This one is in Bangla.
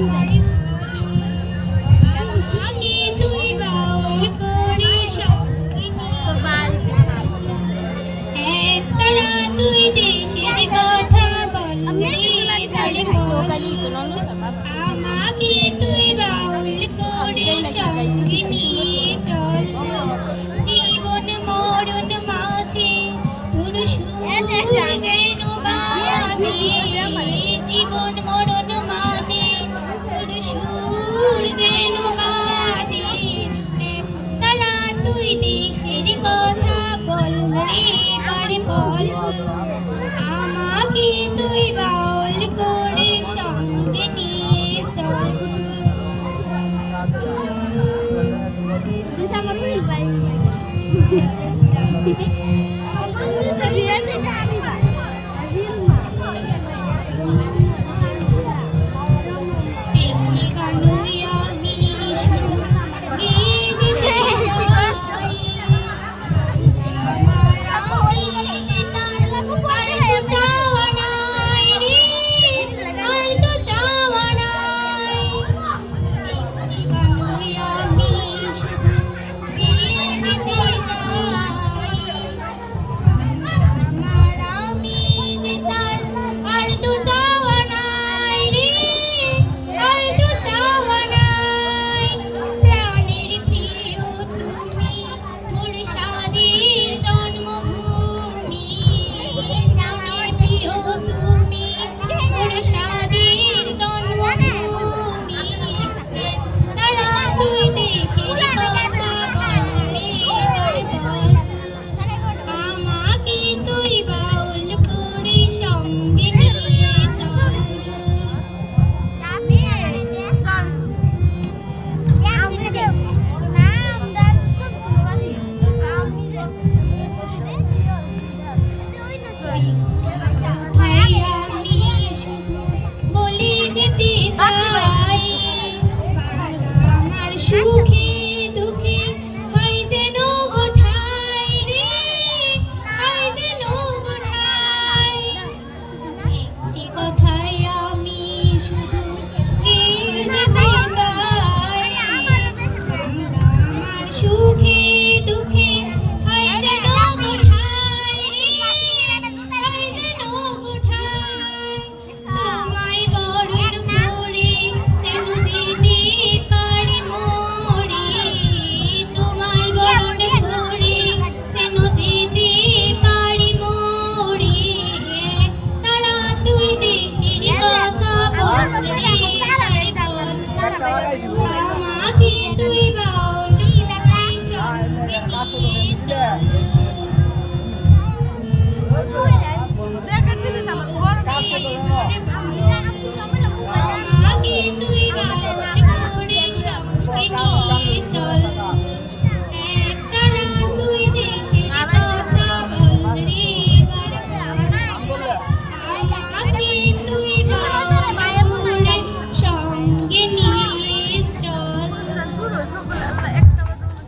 you. দেশের কথা বললে পারে ফলস আমাকে তুই বাউল করে সঙ্গে নিয়ে চল। আমার বলি যেতে চাই। আমার সুখ Yeah.